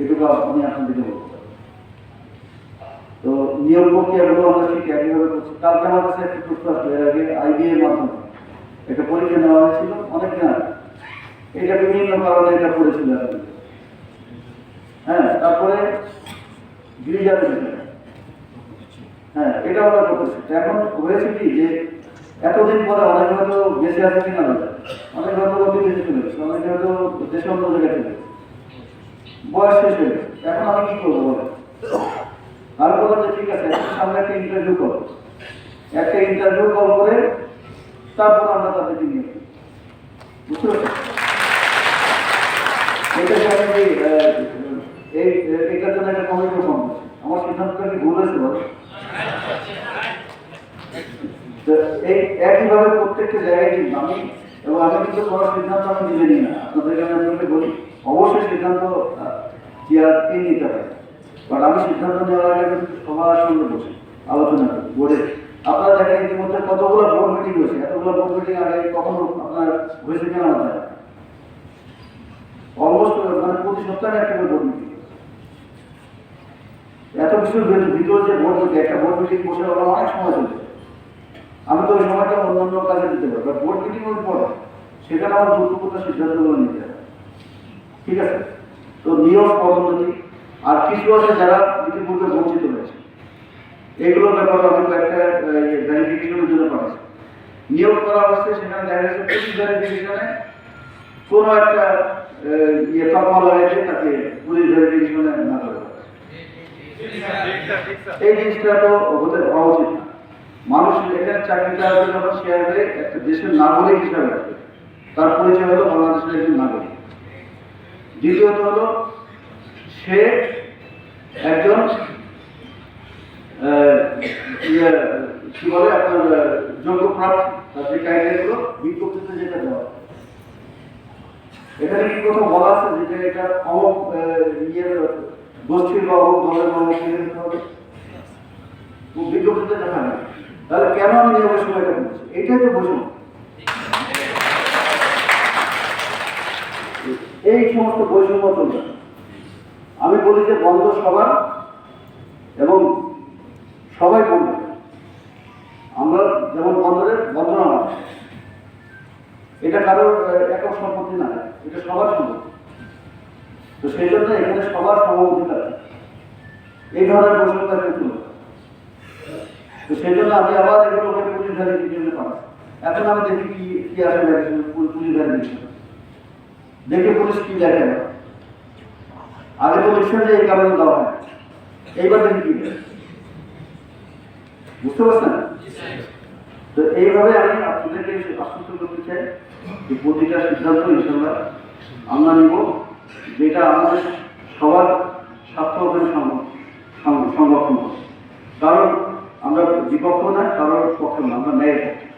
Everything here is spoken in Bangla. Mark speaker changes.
Speaker 1: এটুকু আমি আপনাদেরকে বলতে তো নিয়ম প্রক্রিয়াগুলো আমরা ঠিক একইভাবে করছি? কালকে আমার কাছে একটা আসলো, এর আগে আইবিএ মাধ্যমে। একটা পরীক্ষা নেওয়া হয়েছিল অনেক দিন আগে। এটা বিভিন্ন কারণে এটা আর হ্যাঁ তারপরে গিরিজার হ্যাঁ এটা আমরা করতেছি। এখন হয়েছে কি যে এতদিন পরে অনেক হয়তো বেঁচে আছে কিনা অনেক হয়তো অতি বেঁচে চলে গেছে, অনেক হয়তো দেশে অন্য জায়গায় চলে গেছে। বয়স শেষ এখন আমি কি করব বলেন আমি বললাম ঠিক আছে সামনে একটা ইন্টারভিউ করো। একটা ইন্টারভিউ কল করে তারপর আমরা তাদেরকে নিয়ে। বুঝতে এই, এটার জন্য একটা কমিটি আমার সিদ্ধান্তটা কি এই একইভাবে প্রত্যেকটা জায়গায় আমি এবং আমি কিন্তু কোনো সিদ্ধান্ত আমি নিজে নিই না। আপনাদেরকে আমি আপনাকে বলি, অবশ্যই সিদ্ধান্ত চেয়ারকে নিতে হবে। বাট আমি সিদ্ধান্ত নেওয়ার আগে সবার সঙ্গে বসে আলোচনা করি বোর্ডে আপনারা দেখেন ইতিমধ্যে কতগুলো বোর্ড মিটিং হয়েছে, এতগুলো বোর্ড মিটিং আগে কখনো আপনার হয়েছে কিনা জানা অলমোস্ট মানে প্রতি সপ্তাহে একটা করে বোর্ড মিটিং এত কিছুর ভেতর- যে বোর্ড মিটিং একটা বোর্ড মিটিং বসে অনেক সময় চলে যায়। আমি তো ওই সময়টা অন্যান্য কাজে দিতে পারি বাট বোর্ড মিটিং ওই পরে সেখানে আমার গুরুত্বপূর্ণ সিদ্ধান্তগুলো নিতে হবে। ঠিক আছে? তো নিয়ম পদ্ধতি আর কিছু আছে যারা ইতিপূর্বে বঞ্চিত হয়েছে এগুলোর ব্যাপারে আমি একটা ভ্যারিফিকেশনের জন্য পাঠাচ্ছি নিয়োগ করা হচ্ছে সেখানে দেখা যাচ্ছে পুলিশ ভ্যারিফিকেশনে কোনো একটা ইয়ে তকমা লাগাইছে তাকে পুলিশ ভ্যারিফিকেশনে না করে এই জিনিসটা তো হতে হওয়া উচিত না। মানুষ এখানে চাকরিটা যখন শেয়ার করে একটা দেশের নাগরিক হিসাবে তার পরিচয় হলো বাংলাদেশের একজন নাগরিক। দ্বিতীয়ত হলো সে একজন ইয়ে, কি বলে আপনার যোগ্য প্রার্থী। তার যে ক্রাইটেরিয়াগুলো বিজ্ঞপ্তিতে যেটা দেওয়া। এখানে কি কোথাও বলা আছে? যে এটা অমক ইয়ের গোষ্ঠীর বা অমক দলের ও বিজ্ঞপ্তিতে দেখা নেই। তাহলে কেন আমি নিয়োগের সময়টা বলছি এটাই তো বুঝুন এই সমস্ত বৈষম্য চলবে আমি বলি যে বন্ধ সবার এবং সবাই বন্ধ। আমরা যেমন বন্ধরে বন্ধনা মানি এটা কারোর একক সম্পত্তি না। এটা সবার সম্পত্তি। তো সেই জন্য এখানে সবার সমাধিকার আছে। এই ধরনের বৈষম্য। তো সেই জন্য আমি আবার এগুলোকে পুলিশ ভ্যারিফিকেশনে পাঠাচ্ছি এখন আমি দেখি কি কি আসে পুলিশ ভ্যারিফিকেশন দেখে পুলিশ কি দেখে না। আগে তো লিখছেন যে এই কারণে দেওয়া হয় এইবার দেখি কি বুঝতে পারছেন? তো এইভাবে আমি আপনাদেরকে আশ্বস্ত করতে চাই যে প্রতিটা সিদ্ধান্ত ইনশাল্লাহ আমরা নিব, যেটা আমাদের সবার স্বার্থ সংরক্ষণ করবে কারণ আমরা বিপক্ষ না কারোর পক্ষে না আমরা ন্যায় পক্ষে